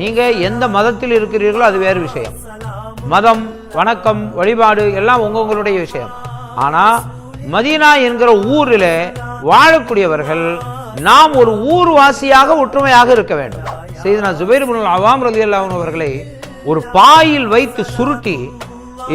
நீங்கள் எந்த மதத்தில் இருக்கிறீர்களோ அது வேறு விஷயம். மதம் வணக்கம் வழிபாடு எல்லாம் உங்க உங்களுடைய விஷயம். ஆனால் மதீனா என்கிற ஊரில் வாழக்கூடியவர்கள் நாம் ஒரு ஊர்வாசியாக ஒற்றுமையாக இருக்க வேண்டும். செய்தனா ஜுபைர் பின் அவாம் ரலி அவர்களை ஒரு பாயில் வைத்து சுருட்டி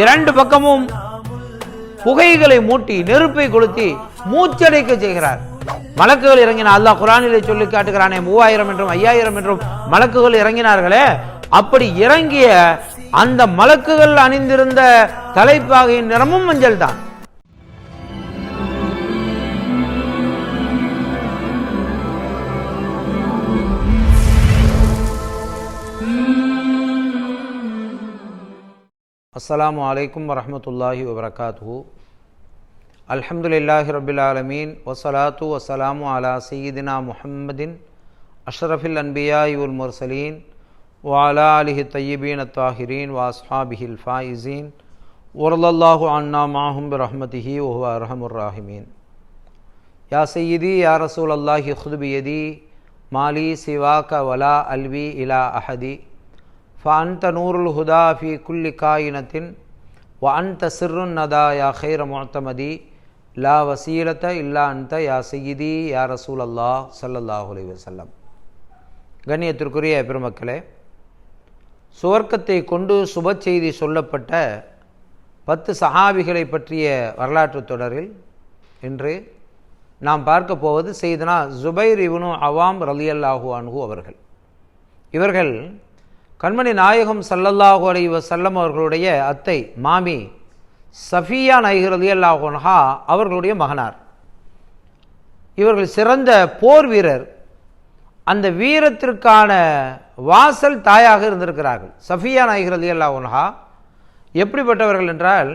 இரண்டு பக்கமும் புகைகளை மூட்டி நெருப்பை கொளுத்தி மூச்சடைக்க செய்கிறார். மலக்குகள் இறங்கின அல்லாஹ் குரானிலே சொல்லி காட்டுகிறானே மூவாயிரம் என்றும் ஐயாயிரம் என்றும் மலக்குகள் இறங்கினார்களே அப்படி இறங்கிய அந்த மலக்குகள் அணிந்திருந்த தலைப்பாகையின் நிறமும் மஞ்சள் தான் அஸ்லாம் வலைக்கம் வரமத்துல்லாஹி வபரகாத்துஹு. അലഹമുല്ലാഹി റബിലാലമീൻ വസ്സലാത്തു വസ്സലാമു അല സീദിന മുഹമ്മദിൻ അഷ്റഫിൽ അൻബിയായി ഉൽ മുർസലീൻ വാല അലിഹി തയ്യബീൻ അത്താഹിരീൻ വാസ്ഹാബിഹിൽ ഫായിസീൻ ഉറലല്ലാഹു അണ്ണ മാഹും റഹ്മത്തിഹി വഹു അർഹമുറാഹിമീൻ യാ സയ്യിദി യാ റസൂൽ അള്ളാഹി ഖുദ്ബിയദി മാലി സിവാക വല അൽവി ഇല അഹദി ഫഅൻത നൂറുൽ ഹുദാ ഫി കുല്ലി കായിനത്തിൻ വഅൻത സിറുൻ നദാ യാ ഖൈറ മുഅ്തമദി லா வசீலத்த இல்லா அந்த யா செய்தி யா ரசூல் அல்லா ஸல்லல்லாஹு அலைஹி கண்ணியத்திற்குரிய பெருமக்களே சுவர்க்கத்தை கொண்டு சுப செய்தி சொல்லப்பட்ட பத்து சஹாபிகளை பற்றிய வரலாற்று தொடரில் இன்று நாம் பார்க்க போவது செய்தனா ஜுபைர் இவனு அவாம் ரலியல்லாஹு அன்ஹு அவர்கள். இவர்கள் கண்மணி நாயகம் சல்லல்லாஹு அலி வசல்லம் அவர்களுடைய அத்தை மாமி சஃபியா நாயகர் ரலியல்லாஹு அன்ஹா அவர்களுடைய மகனார். இவர்கள் சிறந்த போர் வீரர். அந்த வீரத்திற்கான வாசல் தாயாக இருந்திருக்கிறார்கள். சஃபியா நாயகர் ரலியல்லாஹு அன்ஹா எப்படிப்பட்டவர்கள் என்றால்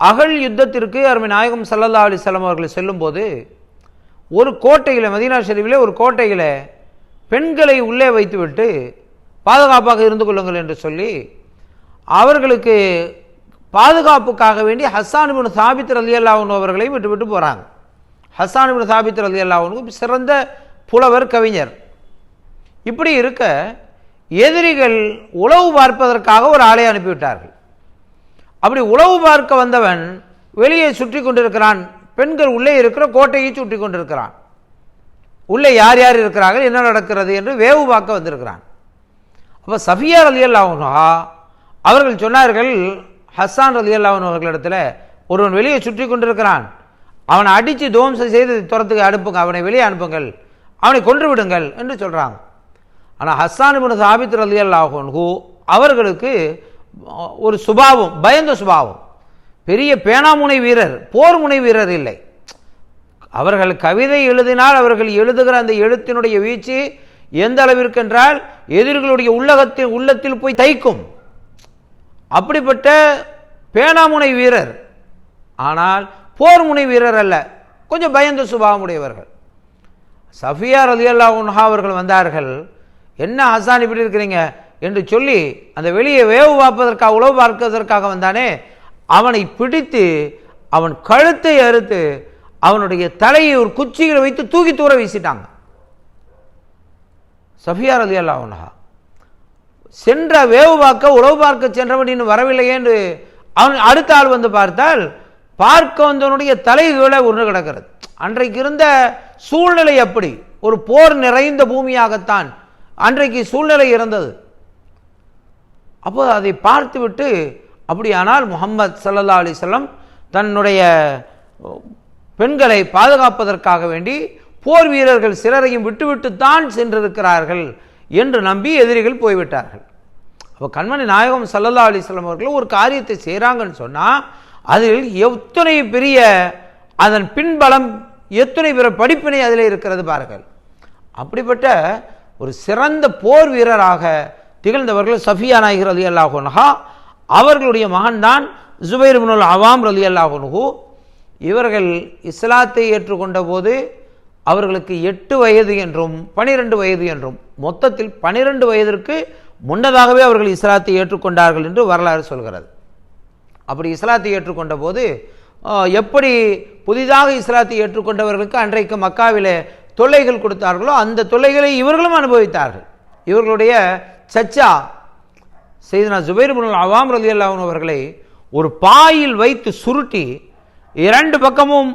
அகல் யுத்தத்திற்கு அருமை நாயகம் சல்லல்லா அலிஸ்லாம் அவர்கள் செல்லும்போது ஒரு கோட்டையில் மதீனா ஷெரீஃபில் ஒரு கோட்டையில் பெண்களை உள்ளே வைத்துவிட்டு பாதுகாப்பாக இருந்து கொள்ளுங்கள் என்று சொல்லி அவர்களுக்கு பாதுகாப்புக்காக வேண்டி ஹஸ்ஸான் இப்னு சாபித் ரலி அல்லாஹன் அவர்களையும் விட்டு விட்டு போகிறாங்க ஹஸ்ஸான் இப்னு சாபித் ரலி அல்லாஹனுக்கு சிறந்த புலவர் கவிஞர். இப்படி இருக்க எதிரிகள் உளவு பார்ப்பதற்காக ஒரு ஆளை அனுப்பிவிட்டார்கள். அப்படி உளவு பார்க்க வந்தவன் வெளியே சுற்றி கொண்டிருக்கிறான். பெண்கள் உள்ளே இருக்கிற கோட்டையை சுற்றி கொண்டிருக்கிறான். உள்ளே யார் யார் இருக்கிறார்கள் என்ன நடக்கிறது என்று வேவு பார்க்க வந்திருக்கிறான். அப்போ சஃபியார் அலி அல்லாஹா அவர்கள் சொன்னார்கள் ஹஸ்ஸான் அலி அல்லாஹன் அவர்களிடத்தில் ஒருவன் வெளியே சுற்றி கொண்டிருக்கிறான். அவனை அடித்து தோம்சம் செய்து துரத்துக்கு அனுப்புங்க அவனை வெளியே அனுப்புங்கள் அவனை கொன்று விடுங்கள் என்று சொல்கிறாங்க ஆனால் ஹஸ்ஸான் இபின் சாபித் அலி அல்லாஹன்ஹூ அவர்களுக்கு ஒரு சுபாவம் பயந்த சுபாவம். பெரிய பேனாமுனை வீரர் போர் முனை வீரர் இல்லை. அவர்கள் கவிதை எழுதினால் அவர்கள் எழுதுகிற அந்த எழுத்தினுடைய வீச்சு எந்த அளவிற்கு என்றால் எதிர்களுடைய உள்ளகத்தில் உள்ளத்தில் போய் தைக்கும். அப்படிப்பட்ட பேனாமுனை வீரர். ஆனால் போர் முனை வீரர் அல்ல கொஞ்சம் பயந்த சுபாவமுடையவர்கள். சஃபியார் அலி அல்லா உன்ஹா அவர்கள் வந்தார்கள் என்ன ஹசான் இப்படி இருக்கிறீங்க? என்று சொல்லி அந்த வெளியே வேவு பார்ப்பதற்காக உழவு பார்ப்பதற்காக வந்தானே அவனை பிடித்து அவன் கழுத்தை அறுத்து அவனுடைய தலையை ஒரு குச்சியில் வைத்து தூக்கி தூர வீசிட்டாங்க. சஃபியார் அலி உன்ஹா சென்ற வேவு பார்க்க உறவு பார்க்க சென்றவன் இன்னும் வரவில்லையே என்று அவன் அடுத்த ஆள் வந்து பார்த்தால் பார்க்க வந்தவனுடைய தலைகளை ஒன்று கிடக்கிறது. அன்றைக்கு இருந்த சூழ்நிலை அப்படி ஒரு போர் நிறைந்த பூமியாகத்தான் அன்றைக்கு சூழ்நிலை இருந்தது. அப்போ அதை பார்த்துவிட்டு அப்படியானால் முகம்மது சல்லா அலிசல்லம் தன்னுடைய பெண்களை பாதுகாப்பதற்காக வேண்டி போர் வீரர்கள் சிலரையும் விட்டுவிட்டு தான் சென்றிருக்கிறார்கள். என்று நம்பி எதிரிகள் போய்விட்டார்கள். அப்போ கண்மணி நாயகம் சல்லல்லா அலிஸ்லாம் அவர்கள் ஒரு காரியத்தை செய்கிறாங்கன்னு சொன்னால் அதில் எத்தனை பெரிய அதன் பின்பலம் எத்தனை பெரிய படிப்பினை அதில் இருக்கிறது பாருங்கள். அப்படிப்பட்ட ஒரு சிறந்த போர் வீரராக திகழ்ந்தவர்கள் சஃபியா நாயகர் அலி அல்லாஹுனஹா அவர்களுடைய மகன்தான் ஜுபைர் முனுல் அவாம் அலி அல்லாஹுனுஹு இவர்கள் இஸ்லாத்தை ஏற்றுக்கொண்ட போது அவர்களுக்கு எட்டு வயது என்றும் பனிரெண்டு வயது என்றும் மொத்தத்தில் பனிரெண்டு வயதிற்கு முன்னதாகவே அவர்கள் இஸ்லாத்தை ஏற்றுக்கொண்டார்கள் என்று வரலாறு சொல்கிறது. அப்படி இஸ்லாத்தை ஏற்றுக்கொண்ட போது எப்படி புதிதாக இஸ்லாத்தை ஏற்றுக்கொண்டவர்களுக்கு அன்றைக்கு மக்காவிலே தொல்லைகள் கொடுத்தார்களோ அந்த தொல்லைகளை இவர்களும் அனுபவித்தார்கள். இவர்களுடைய சச்சா செய்தனா ஜுபைர் பின் அவாம் ரலி அவர்களை ஒரு பாயில் வைத்து சுருட்டி இரண்டு பக்கமும்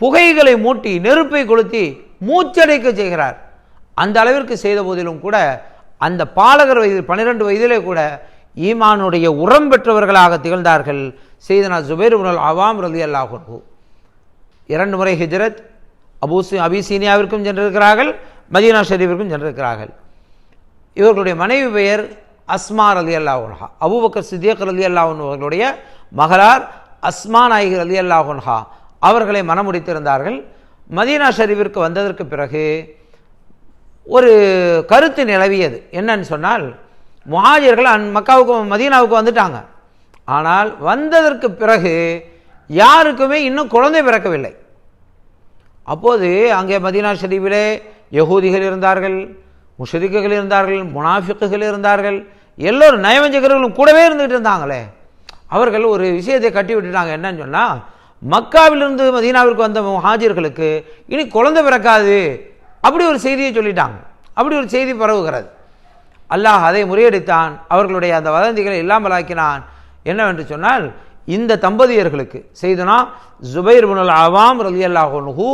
புகைகளை மூட்டி நெருப்பை கொளுத்தி மூச்சடைக்க செய்கிறார். அந்த அளவிற்கு செய்த போதிலும் கூட அந்த பாலகர் வயது பன்னிரெண்டு வயதிலே கூட ஈமானுடைய உரம் பெற்றவர்களாக திகழ்ந்தார்கள் செய்தனா ஜுபேர் உனல் அவாம் ரலி அல்லாஹு இரண்டு முறை ஹிஜரத் அபூசி அபிசீனியாவிற்கும் சென்றிருக்கிறார்கள் மதீனா ஷெரீஃபிற்கும் சென்றிருக்கிறார்கள். இவர்களுடைய மனைவி பெயர் அஸ்மா ரலி அல்லாஹா அபூபக்கர் சித்தியக் ரலி அல்லாஹன் அவர்களுடைய மகளார் அஸ்மா நாயகி ரலி அல்லாஹன்ஹா அவர்களை மனமுடித்திருந்தார்கள் மதீனா ஷெரீஃபிற்கு வந்ததற்கு பிறகு ஒரு கருத்து நிலவியது. என்னன்னு சொன்னால் முஹாஜர்கள் அந் மக்காவுக்கும் மதீனாவுக்கு வந்துட்டாங்க. ஆனால் வந்ததற்கு பிறகு யாருக்குமே இன்னும் குழந்தை பிறக்கவில்லை. அப்போது அங்கே மதீனா ஷெரீஃபிலே யகூதிகள் இருந்தார்கள் முஷரிக்குகள் இருந்தார்கள் முனாஃபிக்குகள் இருந்தார்கள் எல்லோரும் நயவஞ்சகர்களும் கூடவே இருந்துகிட்டு இருந்தாங்களே. அவர்கள் ஒரு விஷயத்தை கட்டி விட்டுட்டாங்க என்னன்னு சொன்னால் மக்காவிலிருந்து மதீனாவிற்கு வந்த ஹாஜிர்களுக்கு இனி குழந்தை பிறக்காது. அப்படி ஒரு செய்தியை சொல்லிட்டாங்க. அப்படி ஒரு செய்தி பரவுகிறது. அல்லாஹ் அதை முறியடித்தான். அவர்களுடைய அந்த வதந்திகளை இல்லாமலாக்கினான் என்னவென்று சொன்னால் இந்த தம்பதியர்களுக்கு செய்தனா ஜுபைர் புனல் அவாம் ரலி அல்லாஹொன்ஹூ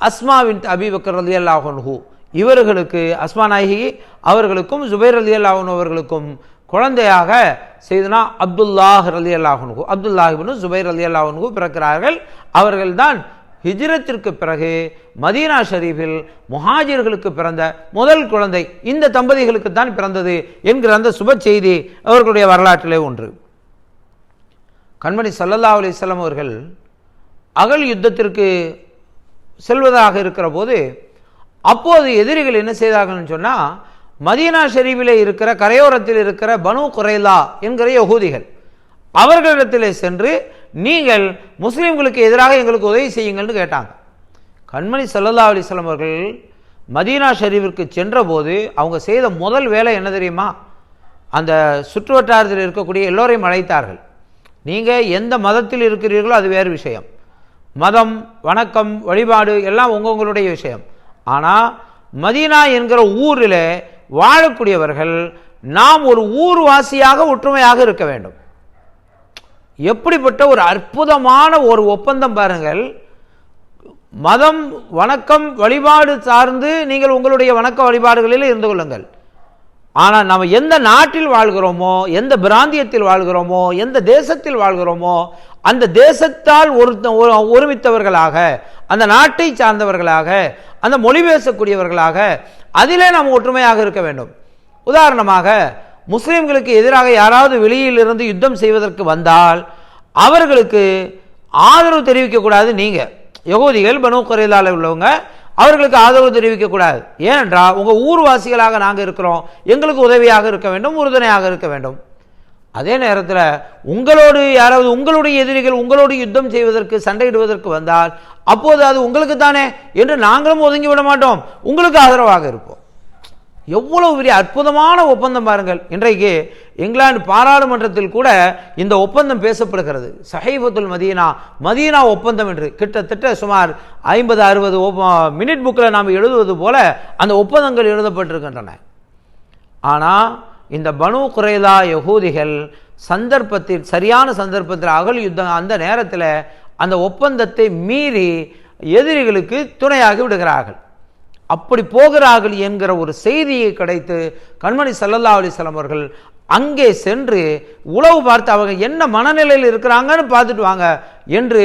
அஸ்மாவின் அபிபக்கர் ரலி அல்லாஹொன்ஹூ இவர்களுக்கு அஸ்மா நாயகி அவர்களுக்கும் ஜுபைர் அலி அல்லாஹன் அவர்களுக்கும் குழந்தையாக செய்தனா அப்துல்லாஹ் அலி அல்லாஹனுகு அப்துல்லாஹிபின் ஜுபைர் அலி அல்லாஹனுகு பிறக்கிறார்கள். அவர்கள்தான் ஹிஜ்ரத்திற்கு பிறகு மதீனா ஷரீஃபில் முஹாஜிர்களுக்கு பிறந்த முதல் குழந்தை இந்த தம்பதிகளுக்கு தான் பிறந்தது என்கிற அந்த சுப செய்தி அவர்களுடைய வரலாற்றிலே ஒன்று. கண்மணி சல்லல்லா அலிஸ்லாம் அவர்கள் அகல் யுத்தத்திற்கு செல்வதாக இருக்கிற போது அப்போது எதிரிகள் என்ன செய்தார்கள்னு சொன்னால் மதீனா ஷெரீஃபில் இருக்கிற கரையோரத்தில் இருக்கிற பனு குரைலா என்கிற யகூதிகள் அவர்களிடத்திலே சென்று நீங்கள் முஸ்லீம்களுக்கு எதிராக எங்களுக்கு உதவி செய்யுங்கள்னு கேட்டாங்க. கண்மணி சல்லல்லா அலிஸ்லாம் அவர்கள் மதீனா ஷரீஃபிற்கு சென்றபோது அவங்க செய்த முதல் வேலை என்ன தெரியுமா? அந்த சுற்றுவட்டாரத்தில் இருக்கக்கூடிய எல்லோரையும் அழைத்தார்கள். நீங்கள் எந்த மதத்தில் இருக்கிறீர்களோ அது வேறு விஷயம். மதம் வணக்கம் வழிபாடு எல்லாம் உங்களுடைய விஷயம். ஆனால் மதீனா என்கிற ஊரில் வாழக்கூடியவர்கள் நாம் ஒரு ஊர்வாசியாக ஒற்றுமையாக இருக்க வேண்டும். எப்படிப்பட்ட ஒரு அற்புதமான ஒரு ஒப்பந்தம் பாருங்கள். மதம் வணக்கம் வழிபாடு சார்ந்து நீங்கள் உங்களுடைய வணக்க வழிபாடுகளில் இருந்து கொள்ளுங்கள். ஆனால் நம்ம எந்த நாட்டில் வாழ்கிறோமோ எந்த பிராந்தியத்தில் வாழ்கிறோமோ எந்த தேசத்தில் வாழ்கிறோமோ அந்த தேசத்தால் ஒரு ஒருமித்தவர்களாக அந்த நாட்டை சார்ந்தவர்களாக அந்த மொழி பேசக்கூடியவர்களாக அதிலே நாம் ஒற்றுமையாக இருக்க வேண்டும். உதாரணமாக முஸ்லீம்களுக்கு எதிராக யாராவது வெளியிலிருந்து யுத்தம் செய்வதற்கு வந்தால் அவர்களுக்கு ஆதரவு தெரிவிக்கக்கூடாது நீங்கள் யகோதிகள் பனு குறையிலால் உள்ளவங்க அவர்களுக்கு ஆதரவு தெரிவிக்கக்கூடாது ஏனென்றால் உங்கள் ஊர்வாசிகளாக நாங்கள் இருக்கிறோம். எங்களுக்கு உதவியாக இருக்க வேண்டும் உறுதுணையாக இருக்க வேண்டும். அதே நேரத்தில் உங்களோடு யாராவது உங்களுடைய எதிரிகள் உங்களோடு யுத்தம் செய்வதற்கு சண்டையிடுவதற்கு வந்தால் அப்போது அது உங்களுக்கு தானே என்று நாங்களும் ஒதுங்கி விட மாட்டோம். உங்களுக்கு ஆதரவாக இருப்போம். எவ்வளவு பெரிய அற்புதமான ஒப்பந்தம் பாருங்கள். இன்றைக்கு இங்கிலாந்து பாராளுமன்றத்தில் கூட இந்த ஒப்பந்தம் பேசப்படுகிறது. சஹைபத்துல் மதீனா மதீனா ஒப்பந்தம் என்று. கிட்டத்தட்ட சுமார் ஐம்பது அறுபது மினிட் புக்கில் நாம் எழுதுவது போல அந்த ஒப்பந்தங்கள் எழுதப்பட்டிருக்கின்றன. ஆனால் இந்த பனு குறைதா யகூதிகள் சந்தர்ப்பத்தில் சரியான சந்தர்ப்பத்தில் அகல் யுத்தம் அந்த நேரத்தில் அந்த ஒப்பந்தத்தை மீறி எதிரிகளுக்கு துணையாகி விடுகிறார்கள். அப்படி போகிறார்கள் என்கிற ஒரு செய்தியை கிடைத்து கண்மணி சல்லல்லா அலிஸ்லாம் அவர்கள் அங்கே சென்று உளவு பார்த்து அவங்க என்ன மனநிலையில் இருக்கிறாங்கன்னு பார்த்துட்டு வாங்க என்று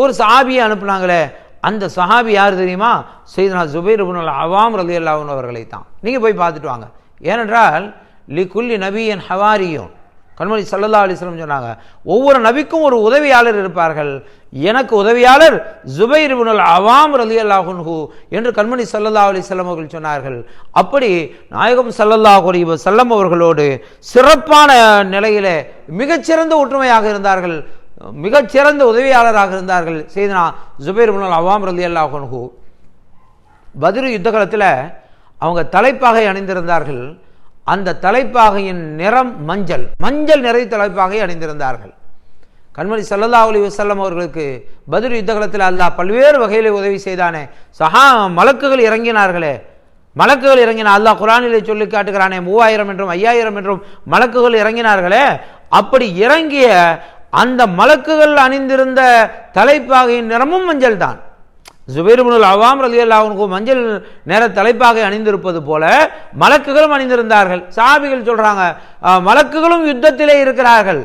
ஒரு சஹாபியை அனுப்புனாங்களே. அந்த சஹாபி யார் தெரியுமா? செய்தனா ஜுபைர் அவாம் ரலி அல்லாஹன் அவர்களை தான் நீங்கள் போய் பார்த்துட்டு வாங்க. ஏனென்றால் லி குல்லி நபியன் ஹவாரியும் கண்மணி சல்லல்லா அலிஸ்லம் சொன்னாங்க ஒவ்வொரு நபிக்கும் ஒரு உதவியாளர் இருப்பார்கள். எனக்கு உதவியாளர் ஜுபைர் இபுனல் அவாம் ரலி அல்லாஹுன்ஹு என்று கண்மணி சல்லல்லா அலிஸ்லம் அவர்கள் சொன்னார்கள். அப்படி நாயகம் சல்லல்லா குறைவ செல்லம் அவர்களோடு சிறப்பான நிலையில் மிகச்சிறந்த ஒற்றுமையாக இருந்தார்கள். மிகச்சிறந்த உதவியாளராக இருந்தார்கள். செய்தனா ஜுபைர் இபுனல் அவாம் ரலி அல்லாஹுன்ஹு பதிரு யுத்த காலத்தில் அவங்க தலைப்பாகை அணிந்திருந்தார்கள். அந்த தலைப்பாகையின் நிறம் மஞ்சள். மஞ்சள் நிறை தலைப்பாகை அணிந்திருந்தார்கள். கண்மணி சல்லல்லா அலி வசல்லம் அவர்களுக்கு பதில் யுத்தகலத்தில் அல்லாஹ் பல்வேறு வகையில் உதவி செய்தானே. சஹா மலக்குகள் இறங்கினார்களே. மலக்குகள் இறங்கின அல்லாஹ் குரானிலே சொல்லி காட்டுகிறானே மூவாயிரம் என்றும் ஐயாயிரம் என்றும் மலக்குகள் இறங்கினார்களே. அப்படி இறங்கிய அந்த மலக்குகள் அணிந்திருந்த தலைப்பாகையின் நிறமும் மஞ்சள் தான் ஜுபைர்புல் அவாம் ரலி அல்லாஹனுக்கு மஞ்சள் நிற தலைப்பாகை அணிந்திருப்பது போல மலக்குகளும் அணிந்திருந்தார்கள். சாபிகள் சொல்கிறாங்க மலக்குகளும் யுத்தத்திலே இருக்கிறார்கள்.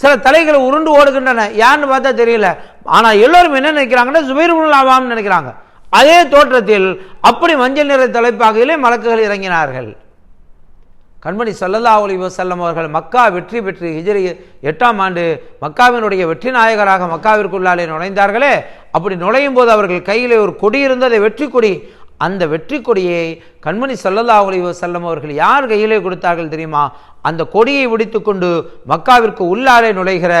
சில தலைகளை உருண்டு ஓடுகின்றன. யான்னு பார்த்தா தெரியல. ஆனால் எல்லோரும் என்ன நினைக்கிறாங்கன்னா ஜுபைர்புல் அவாம்னு நினைக்கிறாங்க. அதே தோற்றத்தில் அப்படி மஞ்சள் நிற தலைப்பாகையிலே மலக்குகள் இறங்கினார்கள். கண்மணி சல்லல்லா அலி வசல்லம் அவர்கள் மக்கா வெற்றி பெற்று ஹிஜரி எட்டாம் ஆண்டு மக்காவினுடைய வெற்றி நாயகராக மக்காவிற்குள்ளாலே நுழைந்தார்களே. அப்படி நுழையும் போது அவர்கள் கையில் ஒரு கொடி இருந்தது வெற்றி கொடி அந்த வெற்றி கொடியை கண்மணி ஸல்லல்லாஹு அலைஹி வஸல்லம் அவர்கள் யார் கையிலே கொடுத்தார்கள் தெரியுமா? அந்த கொடியை விடுத்துக்கொண்டு மக்காவிற்கு உள்ளாலே நுழைகிற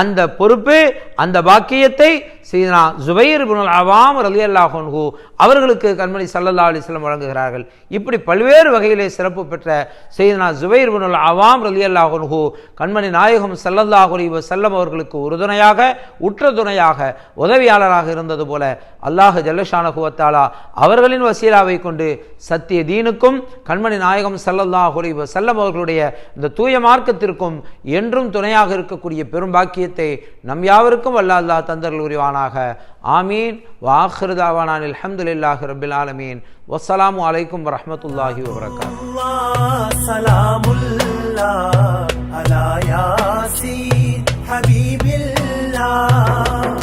அந்த பொறுப்பு அந்த பாக்கியத்தை சீனா ஜுபைர் இப்னுல் அவாம் ரலி அல்லாஹோன்ஹூ அவர்களுக்கு கண்மணி சல்லல்லா அலைஹி வழங்குகிறார்கள். இப்படி பல்வேறு வகையிலே சிறப்பு பெற்ற செய்தனா ஜுபைர் புனல் அவாம் ரலி அல்லாஹோன்ஹூ கண்மணி நாயகம் ஸல்லல்லாஹு அலி செல்லம் அவர்களுக்கு உறுதுணையாக உற்ற துணையாக உதவியாளராக இருந்தது போல அல்லாஹ் ஜல்லஷானகுவத்தாலா அவர்களின் வசீலாவை கொண்டு சத் சத்திய தீனுக்கும் கண்மணி நாயகம் ஸல்லல்லாஹு அலைஹி வஸல்லம் அவர்களுடைய இந்த தூய மார்க்கத்திற்கும் என்றும் துணையாக இருக்கக்கூடிய பெரும் பாக்கியத்தை நம் யாவருக்கும் வல்ல அல்லாஹ் தந்தர்கள் உரிவானாக ஆமீன் வாஹிருதாவானான் அல்ஹம்துலில்லாஹி ரபில் ஆலமீன் வஸ்ஸலாமு அலைக்கும் வரஹ்மத்துல்லாஹி வபரகாத்துஹு الله سلام الله على ياسين حبيب الله